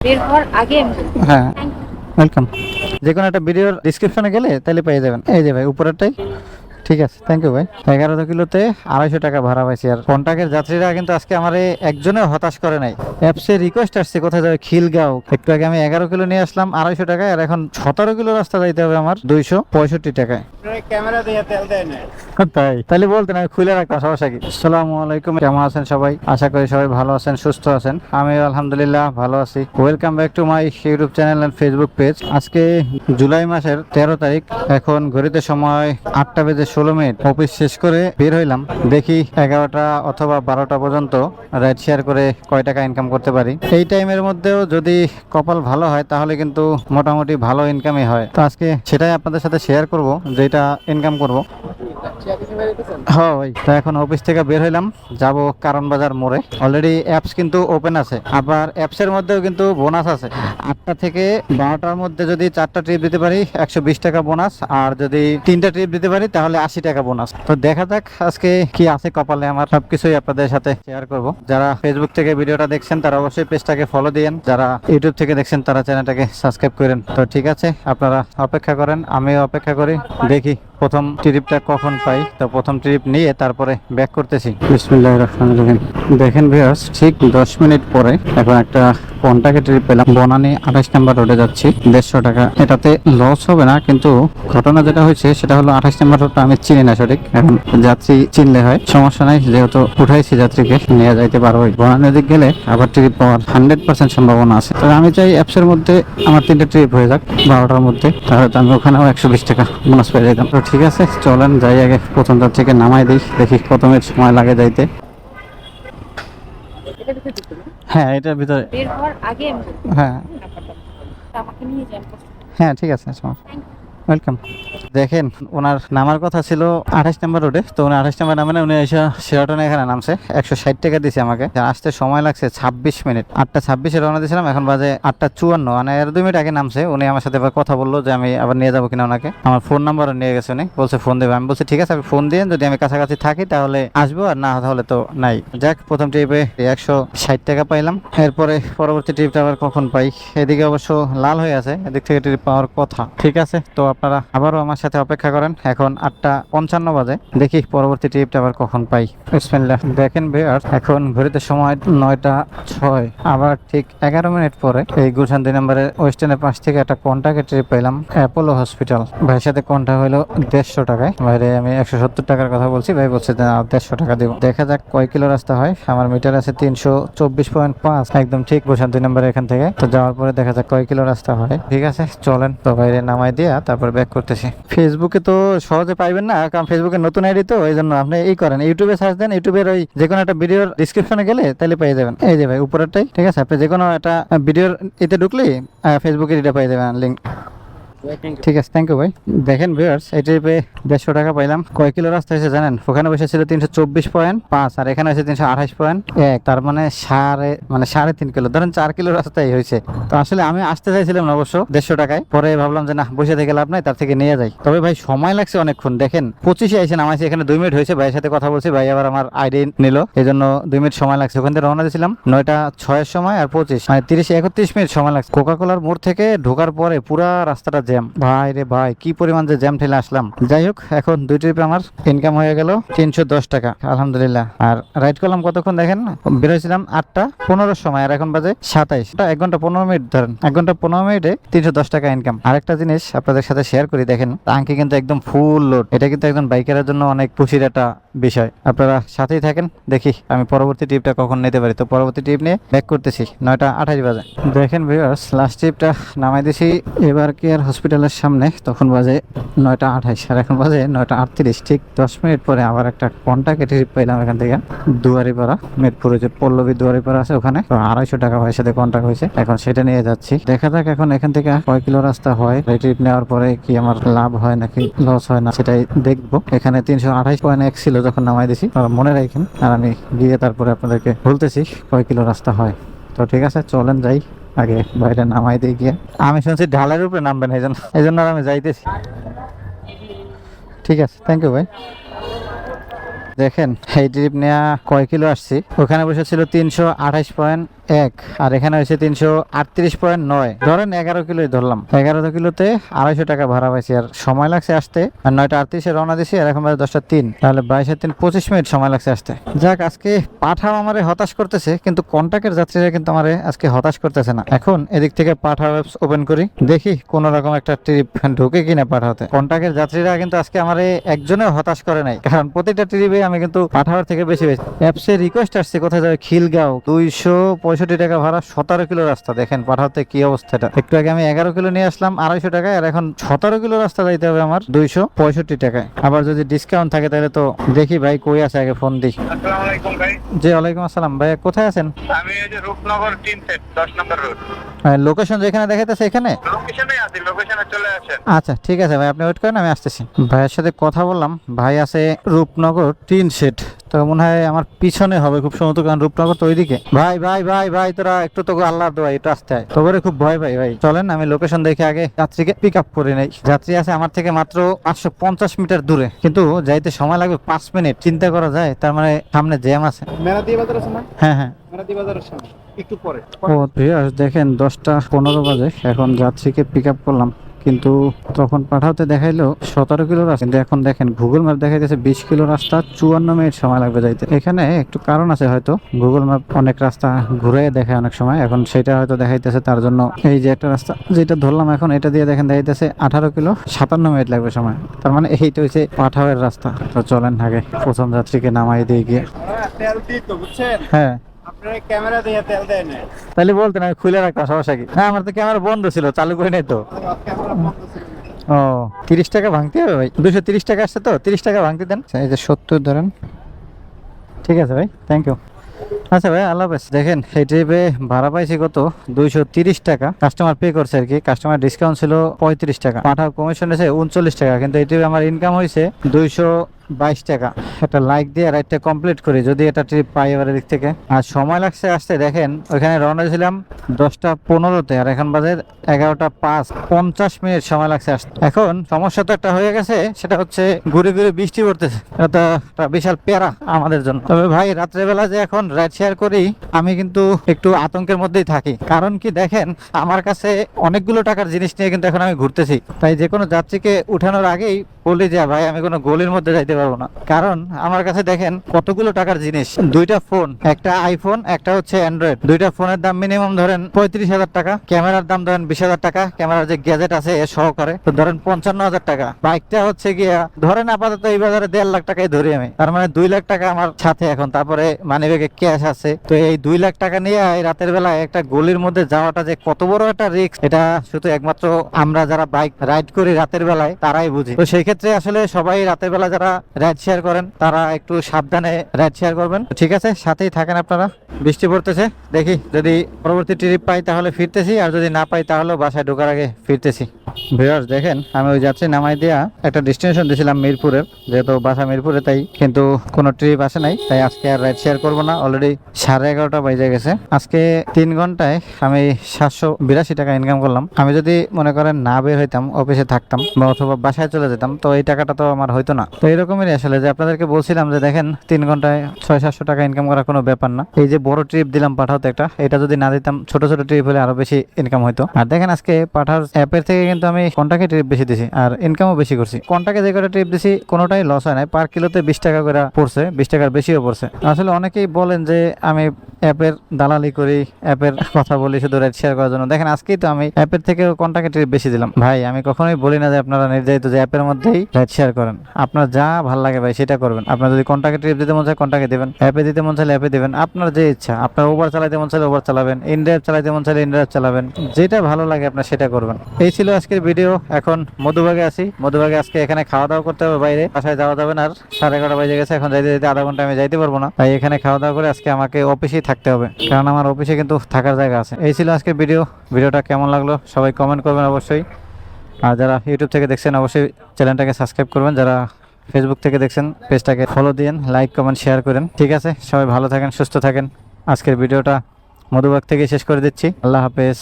বের হওয়ার আগে হ্যাঁ ওয়েলকাম যে কোনো একটা ভিডিওর ডিসক্রিপশনে গেলে তাহলে পেয়ে যাবেন। এই যে ভাই উপরেরটাই। ঠিক আছে থ্যাংক ইউ ভাই। এগারো কিলোতে আড়াইশো টাকা ভাড়া পাইছি। আর কন্টাক্টের যাত্রীরা কিন্তু আজকে আমার একজনে হতাশ করে নাই। অ্যাপসে রিকোয়েস্ট আসছে কোথায় যাবে? খিলগাঁও। একটু আগে আমি এগারো কিলো নিয়ে আসলাম আড়াইশো টাকায় আর এখন সতেরো কিলো রাস্তা যাইতে হবে আমার দুইশো পঁয়ষট্টি টাকায়। ক্যামেরা দিয়ে তেল দেয় না। তাই। তাহলে বলতেন আমি খুলে রাখতাম সমস্যা কি? আসসালামু আলাইকুম কেমন আছেন সবাই? আশা করি সবাই ভালো আছেন সুস্থ আছেন। আমি আলহামদুলিল্লাহ ভালো আছি। Welcome back to my YouTube channel and Facebook page আজকে জুলাই মাসের তেরো তারিখ এখন ঘড়িতে সময় আটটা বেজে ষোলো মিনিট অফিস শেষ করে বের হইলাম। দেখি এগারোটা অথবা বারোটা পর্যন্ত রাইড শেয়ার করে কয় টাকা ইনকাম করতে পারি। এই টাইমের মধ্যেও যদি কপাল ভালো হয়, তাহলে কিন্তু মোটামুটি ভালো ইনকামই হয়। তো আজকে সেটাই আপনাদের সাথে শেয়ার করব যেটা ইনকাম করব। হ্যাঁ ভাই এখন অফিস থেকে বের হইলাম। যাব কারণ বাজার মোড়ে। অলরেডি অ্যাপস কিন্তু ওপেন আছে। আবার অ্যাপসের মধ্যেও কিন্তু বোনাস আছে। আটটা থেকে বারোটার মধ্যে যদি চারটা ট্রিপ দিতে পারি, একশো বিশ টাকা বোনাস আর যদি তিনটা ট্রিপ দিতে পারি, তাহলে আশি টাকা বোনাস তো দেখা যাক আজকে কি আছে কপালে আমার সবকিছুই আপনাদের সাথে শেয়ার করব। যারা ফেসবুক থেকে ভিডিওটা দেখছেন, তারা অবশ্যই পেজটাকে ফলো দিয়েন। যারা ইউটিউব থেকে দেখছেন, তারা চ্যানেলটাকে সাবস্ক্রাইব করেন। তো ঠিক আছে, আপনারা অপেক্ষা করেন, আমিও অপেক্ষা করি, দেখি প্রথম ট্রিপটা কখন পাই? তো প্রথম ট্রিপ নিয়ে তারপরে ব্যাক করতেছি। বিসমিল্লাহির রহমানির রহিম। দেখেন ভিউয়ার্স ঠিক দশ মিনিট পরে এখন একটা কন্টাকে ট্রিপ পেলাম? বনানি আঠাশ নাম্বার রোডে যাচ্ছি, দেড়শো টাকা। এটাতে লস হবে না, কিন্তু ঘটনা যেটা হয়েছে, সেটা হলো আঠাশ নাম্বার রোডটা আমি চিনি না সঠিক। এখন যাত্রী চিনলে হয়, সমস্যা নাই, যেহেতু উঠাইছি যাত্রীকে, নিয়ে যাইতে পারব বনানি দিক গেলে আবার ট্রিপ পাওয়ার হান্ড্রেড পার্সেন্ট সম্ভাবনা আছে। তো আমি চাই অ্যাপসের মধ্যে আমার তিনটে ট্রিপ হয়ে যাক, বারোটার মধ্যে। তাহলে তো আমি ওখানেও একশো বিশ টাকা বোনাস পেয়ে যেতাম ঠিক আছে চলেন যাই আগে প্রথম থেকে নামাই দিই দেখি কত মিনিট সময় লাগে যাইতে। হ্যাঁ এটার ভিতরে। হ্যাঁ। হ্যাঁ ঠিক আছে সমস্যা ওয়েলকাম দেখেন, ওনার নামার কথা ছিল আঠাশ নম্বর রোডে। তো উনি আঠাশ নম্বর নামে উনি এসে শেরাটনে এখানে নামছে। একশো ষাট টাকা দিয়েছে আমাকে। আসতে সময় লাগছে ছাব্বিশ মিনিট। আটটা ছাব্বিশে রওনা দিয়েছিলাম, এখন বাজে আটটা চুয়ান্ন। মানে এর দুই মিনিট আগে নামছে। উনি আমার সাথে এবার কথা বলল যে আমি আবার নিয়ে যাব কিনা ওনাকে। আমার ফোন নাম্বারও নিয়ে গেছে উনি। বলছে ফোন দেবে। আমি বলছি, ঠিক আছে, আপনি ফোন দিয়ে যদি আমি কাছাকাছি থাকি তাহলে আসব, আর না তাহলে তো নাই। যাক, প্রথম ট্রিপে একশো ষাট টাকা পাইলাম। এরপরে পরবর্তী ট্রিপটা আবার কখন পাই? এদিকে অবশ্য লাল হয়ে আছে। এদিক থেকে ট্রিপ পাওয়ার কথা। ঠিক আছে, তো আপনারা আবারও আমার সাথে অপেক্ষা করেন। এখন আটটা পঞ্চান্ন বাজে। দেখি পরবর্তী ট্রিপটা আবার কখন পাই। দেখেন বেয়ার এখন ঘড়িতে সময় নয়টা ছয়। আবার ঠিক এগারো মিনিট পরে এই গুলশান দুই নম্বরের ওয়েস্টার্নের পাশ থেকে একটা কন্টাক্টের ট্রিপ পেলাম অ্যাপোলো হসপিটাল ভাইয়ের সাথে কন্টাক্ট হলো দেড়শো টাকায়। বাইরে আমি একশো সত্তর টাকার কথা বলছি। ভাই বলছে দেড়শো টাকা দিব। দেখা যাক কয় কিলো রাস্তা হয়। আমার মিটার আছে তিনশো চব্বিশ পয়েন্ট পাঁচ। একদম ঠিক গুলশান দুই নম্বর এখান থেকে। তো যাওয়ার পরে দেখা যাক কয় কিলো রাস্তা হয়। ঠিক আছে, চলেন। তো বাইরে নামাই দিয়া, তারপর ব্যাক করতেছি। ফেসবুকে তো সহজে পাইবেন না, কারণ ফেসবুকে নতুন আইডি তো, এই জন্য আপনি এই করেন। ইউটিউবে সার্চ দেন ইউটিউবের ওই যে কোনো একটা ভিডিওর ডিসক্রিপশনে গেলে তাহলে পেয়ে যাবেন। এই যে ভাই, উপরেরটাই, ঠিক আছে? আপনি যে কোনো একটা ভিডিওর এতে ঢুকলেই ফেসবুকে এটা পেয়ে যাবেন লিঙ্ক ঠিক আছে থ্যাংক ইউ ভাই। দেখেন ভিউয়ার্স এই ট্রিপে দেড়শো টাকা পাইলাম। কয় কিলো রাস্তা হয়েছে জানেন? ওখানে বসে ছিল তিনশো চব্বিশ পয়েন্ট পাঁচ, আর এখানে হয়েছে তিনশো আঠাশ পয়েন্ট এক, তার মানে সাড়ে মানে সাড়ে তিন কিলো। ধরেন চার কিলো রাস্তাই হয়েছে। তো আসলে আমি আসতে চাইছিলাম না অবশ্য দেড়শো টাকায়। পরে ভাবলাম যে না, বসে থেকে লাভ নাই, তার থেকে নিয়ে যাই। তবে ভাই, সময় লাগছে অনেকক্ষণ। দেখেন, পঁচিশে আইসে নামাইছে, এখানে দুই মিনিট হয়েছে। ভাইয়ের সাথে কথা বলছি, ভাই আবার আমার আইডি নিল। এই জন্য দুই মিনিট সময় লাগছে। ওখান থেকে রওনা দিয়েছিলাম নয়টা ছয়ের সময় আর পঁচিশ। মানে তিরিশ একত্রিশ মিনিট সময় লাগছে। কোকা কোলার মোড় থেকে ঢোকার পরে পুরা রাস্তাটা জ্যাম ভাই রে ভাই, কি পরিমাণ যে জ্যাম ঠেলে আসলাম। যাই হোক, এখন দুই ট্রিপে আমার ইনকাম হয়ে গেল তিনশো দশ টাকা, আলহামদুলিল্লাহ। আর রাইড করলাম কতক্ষণ দেখেন বেরোছিলাম আটটা পনেরোর সময়, আর এখন বাজে সাতাইশ। এক ঘণ্টা পনেরো মিনিট ধরেন, এক ঘণ্টা পনেরো মিনিটে তিনশো দশ টাকা ইনকাম আরেকটা জিনিস আপনাদের সাথে শেয়ার করি, দেখেন টাঙ্কি কিন্তু একদম ফুল লোড এটা কিন্তু একজন বাইকারের জন্য অনেক খুশির একটা বিষয়। আপনারা সাথেই থাকেন, দেখি আমি পরবর্তী ট্রিপটা কখন নিতে পারি। তো পরবর্তী ট্রিপ নিয়ে ব্যাক করতেছি, নয়টা আঠাশ বাজে। দেখেন ভিউয়ার্স লাস্ট ট্রিপটা নামাই দিছি, এবার কেয়ার হসপিটালের সামনে, তখন বাজে নয়টা আঠাইশ। আর এখন বাজে নয়টা আটত্রিশ। ঠিক দশ মিনিট পরে আবার একটা কন্টাক্ট ট্রিপ পাইলাম এখান থেকে, দুয়ারিপাড়া, মিরপুরে যে পল্লবী দুয়ারিপাড়া আছে ওখানে। আড়াইশো টাকা ভাইয়ের সাথে কন্টাক্ট হয়েছে। এখন সেটা নিয়ে যাচ্ছি। দেখা যাক এখন এখান থেকে কয় কিলো রাস্তা হয়। ট্রিপ নেওয়ার পরে কি আমার লাভ হয় নাকি লস হয় না, সেটাই দেখব। এখানে তিনশো আঠাইশ পয়েন্ট এক ছিল যখন নামাই দিছি। মনে রাখেন, আর আমি গিয়ে তারপরে আপনাদেরকে বলতেছি কয় কিলো রাস্তা হয়। তো ঠিক আছে, চলেন যাই। আগে বাইরে নামাই দিয়ে গিয়ে। আমি শুনছি ঢালের উপরে নামবেন এই জন্য এই জন্য আমি যাইতেছি। ঠিক আছে থ্যাংক ইউ ভাই দেখেন, এই ট্রিপ নেওয়া কয় কিলো আসছি? ওখানে বসেছিল তিনশো আঠাইশ পয়েন্ট এক, আর এখানে হয়েছে তিনশো আটত্রিশ পয়েন্ট নয়। ধরেন এগারো কিলোই ধরলাম। এগারো কিলোতে আড়াইশো টাকা ভাড়া পাইছি, আর সময় লাগছে আসতে। আর নয়টা আটত্রিশে রওনা দিছি, আর এখন দশটা তিন। তাহলে বাইশে তিন, পঁচিশ মিনিট সময় লাগছে আসতে। যাক, আজকে পাঠাও আমারে হতাশ করতেছে, কিন্তু কন্টাক্টের যাত্রীরা কিন্তু আমারে আজকে হতাশ করতেছে না। এখন এদিক থেকে পাঠাও অ্যাপস ওপেন করি, দেখি কোন রকম একটা ট্রিপ ঢুকে কিনা পাঠাতে। কন্টাক্টের যাত্রীরা কিন্তু আজকে আমারে একজনেও হতাশ করে নাই, কারণ প্রতিটা ট্রিপে আমি কিন্তু পাঠাওয়ার থেকে বেশি বেশি অ্যাপসে রিকোয়েস্ট আসছে, কোথায় যাবে? খিলগাঁও, দুইশো পঁয়ষট্টি টাকা ভাড়া সতেরো কিলো রাস্তা দেখেন পাঠাতে কি অবস্থাটা। একটু আগে আমি এগারো কিলো নিয়ে আসলাম আড়াইশো টাকায় আর এখন সতেরো কিলো রাস্তা যাইতে হবে আমার দুইশো পঁয়ষট্টি টাকায়। আবার যদি ডিসকাউন্ট থাকে তাহলে তো দেখি ভাই কই আছে আগে ফোন আলাইকুম জি ওয়ালাইকুম আসসালাম। ভাই কোথায় আছেন? আমি এই যে রূপনগর তিন সেট দশ নম্বর রোড লোকেশন যেখানে দেখাইতেছে এখানে? লোকেশনে আছি লোকেশনে চলে আসেন। আচ্ছা ঠিক আছে ভাই আপনি ওয়েট করেন আমি আসতেছি। ভাইয়ের সাথে কথা বললাম। ভাই আছে রূপনগর তিন সেট তো মনে হয় আমার পিছনে হবে খুব সম্ভবত কারণ রূপনগর তো ওইদিকে। ভাই ভাই ভাই ভাই তোরা একটু তো আল্লাহর দোয়া একটু আসতে হয় তোরে খুব ভয় ভাই ভাই। চলেন আমি লোকেশন দেখে আগে যাত্রীকে পিক আপ করে নেই। যাত্রী আছে আমার থেকে মাত্র আটশো পঞ্চাশ মিটার দূরে। কিন্তু যাইতে সময় লাগবে পাঁচ মিনিট চিন্তা করা যায় তার মানে সামনে জ্যাম আছে। হ্যাঁ হ্যাঁ। একটু পরে। ও দেখেন দশটা পনেরো বাজে এখন যাত্রীকে পিক আপ করলাম। কিন্তু তখন পাঠাতে দেখাইলো সতেরো কিলো রাস্তা। কিন্তু এখন দেখেন গুগল ম্যাপ দেখাইতেছে বিশ কিলো রাস্তা চুয়ান্ন মিনিট সময় লাগবে যাইতে। এখানে একটু কারণ আছে হয়তো। গুগল ম্যাপ অনেক রাস্তা ঘুরে দেখায় অনেক সময়। এখন সেটা হয়তো দেখাইতেছে তার জন্য এই যে একটা রাস্তা যেটা ধরলাম এখন এটা দিয়ে দেখেন দেখাইতেছে আঠারো কিলো সাতান্ন মিনিট লাগবে সময়। তার মানে এইটা হচ্ছে পাঠাওয়ের রাস্তা। তো চলেন আগে প্রথম যাত্রীকে নামাই দিয়ে গিয়ে। হ্যাঁ। আপনার ক্যামেরা দিয়ে তেল দেয় না তাহলে বলতেন আমি খুলে রাখতাম সমস্যা কি? হ্যাঁ আমার তো ক্যামেরা বন্ধ ছিল চালু করে নেই তো। ক্যামেরা বন্ধ ছিল। ও তিরিশ টাকা ভাঙতে হবে ভাই। দুশো তিরিশ টাকা আসছে তো তিরিশ টাকা ভাঙতে দেন। এই যে সত্তর ধরেন। ঠিক আছে ভাই থ্যাংক ইউ আচ্ছা ভাই আল্লাহ হাফেজ দেখেন এই ট্রিপে ভাড়া পাইছি কত? দুইশো তিরিশ টাকা। কাস্টমার পে করছে আর কি কাস্টমার ডিসকাউন্ট ছিল পঁয়ত্রিশ টাকা। পাঠাও কমিশন এসে উনচল্লিশ টাকা কিন্তু এই ট্রিপে আমার ইনকাম হয়েছে দুইশো বাইশ টাকা। একটা লাইক দিয়ে রাইডটা কমপ্লিট করি, যদি এটা ট্রিপ পাই এবার দিক থেকে। আর সময় লাগছে আসতে, দেখেন, ওইখানে রওনা ছিলাম দশটা পনেরোতে, আর এখন বাজে এগারোটা পাঁচ, পঞ্চাশ মিনিট সময় লাগছে আসতে। এখন সমস্যা তো একটা হয়ে গেছে, সেটা হচ্ছে ঘুরে ঘুরে বৃষ্টি পড়তেছে। এটা একটা বিশাল প্যারা আমাদের জন্য। তবে ভাই, রাত্রেবেলা যে এখন রাইড শেয়ার করি, আমি কিন্তু একটু আতঙ্কের মধ্যেই থাকি। কারণ কি দেখেন, আমার কাছে অনেকগুলো টাকার জিনিস নিয়ে কিন্তু এখন আমি ঘুরতেছি। তাই যে কোনো যাত্রীকে উঠানোর আগেই বলি যে ভাই, আমি কোনো গলির মধ্যে যাইতে পারব না। কারণ আমার কাছে দেখেন কতগুলো টাকার জিনিস। দুইটা ফোন, একটা আইফোন একটা হচ্ছে অ্যান্ড্রয়েড দুইটা ফোনের দাম মিনিমাম ধরেন পঁয়ত্রিশ হাজার টাকা, ক্যামেরার দাম ধরেন বিশ হাজার টাকা, ক্যামেরার যে গ্যাজেট আছে এ সহকারে তো ধরেন পঞ্চান্ন হাজার টাকা। বাইকটা হচ্ছে গিয়া, ধরেন আপাতত এই বাজারে দেড় লাখ টাকাই ধরি আমি। তার মানে দুই লাখ টাকা আমার সাথে এখন। তারপরে মানি ব্যাগে ক্যাশ আছে। তো এই দুই লাখ টাকা নিয়ে এই রাতের বেলায় একটা গলির মধ্যে যাওয়াটা যে কত বড় একটা রিস্ক এটা শুধু একমাত্র আমরা যারা বাইক রাইড করি রাতের বেলায়, তারাই বুঝি। তো সেই ক্ষেত্রে আসলে সবাই রাতের বেলা যারা রাইড শেয়ার করেন, তারা একটু সাবধানে রাইড শেয়ার করবেন। ঠিক আছে, সাথেই থাকেন আপনারা। বৃষ্টি পড়তেছে, দেখি যদি পরবর্তী ট্রিপ পাই তাহলে ফিরতেছি, আর যদি না পাই তাহলে বাসায় ঢোকার আগে ফিরতেছি। ভিউয়ার্স দেখেন, আমি ওই যাচ্ছি নামাই দিয়া, একটা ডেস্টিনেশন দিয়েছিলাম মিরপুরের যেহেতু বাসা মিরপুরে, তাই কিন্তু কোনো ট্রিপ আসে নাই, তাই আজকে আর রাইড শেয়ার করব না। অলরেডি সাড়ে এগারোটা বাজে গেছে। আজকে তিন ঘন্টায় আমি সাতশো বিরাশি টাকা ইনকাম করলাম। আমি যদি মনে করেন না বের হইতাম অফিসে থাকতাম, বা অথবা বাসায় চলে যেতাম তো এই টাকাটা তো আমার হয়তো না। তো এরকমই আসলে যে আপনাদেরকে বলছিলাম যে দেখেন, তিন ঘন্টায় ছয় সাতশো টাকা ইনকাম করা কোনো ব্যাপার না। এই যে বড় ট্রিপ দিলাম পাঠাতে একটা, এটা যদি না দিতাম, ছোট ছোট ট্রিপ হলে আরও বেশি ইনকাম হইতো। আর দেখেন আজকে পাঠার অ্যাপের থেকে কিন্তু আমি কন্টাকে ট্রিপ বেশি দিছি, আর ইনকামও বেশি করছি। কন্টাকে যে কটা ট্রিপ দিছি, কোনোটাই লস হয় নাই। পার কিলোতে বিশ টাকা করে পড়ছে, বিশ টাকার বেশিও পড়ছে। আসলে অনেকেই বলেন যে আমি অ্যাপের দালালি করি অ্যাপের কথা বলি শুধু রেট শেয়ার করার জন্য। দেখেন আজকেই তো আমি অ্যাপের থেকে কন্টাকে ট্রিপ বেশি দিলাম। ভাই, আমি কখনোই বলি না যে আপনারা নির্ধারিত যে অ্যাপের মধ্যেই রাইড শেয়ার করেন। আপনার যা ভালো লাগে ভাই, সেটা করবেন। আপনার যদি কন্টাকে ট্রিপ দিতে মন চায় কন্টাকে দেবেন। অ্যাপে দিতে মন চাইলে অ্যাপে দেবেন। আপনার যে ইচ্ছা, আপনার ওভার চালাইতে মন চাইলে ওভার চালাবেন। ইন্ডিয়ার চালাইতে মন চাইলে ইন্ডিয়ার চালাবেন। যেটা ভালো লাগে আপনার সেটা করবেন। এই ছিল আজকের ভিডিও এখন মধুবাগে আছি। মধুবাগে আজকে এখানে খাওয়া দাওয়া করতে হবে বাইরে। বাসায় যাওয়া যাবে না আর। সাড়ে এগারোটা বাজে গেছে। এখন যাইতে যাইতে আধা ঘণ্টা আমি যাইতে পারব না। তাই এখানে খাওয়া দাওয়া করে আজকে আমাকে অফিসেই থাকতে হবে। কারণ আমার অফিসে কিন্তু থাকার জায়গা আছে। এই ছিল আজকের ভিডিও ভিডিওটা কেমন লাগল? সবাই কমেন্ট করবেন অবশ্যই। আর যারা ইউটিউব থেকে দেখছেন, অবশ্যই চ্যানেলটাকে সাবস্ক্রাইব করবেন। যারা ফেসবুক থেকে দেখছেন, পেজটাকে ফলো দিন লাইক কমেন্ট শেয়ার করেন। ঠিক আছে? সবাই ভালো থাকেন, সুস্থ থাকেন। আজকের ভিডিওটা মধুবাগ থেকে শেষ করে দিচ্ছি। আল্লাহ হাফেজ।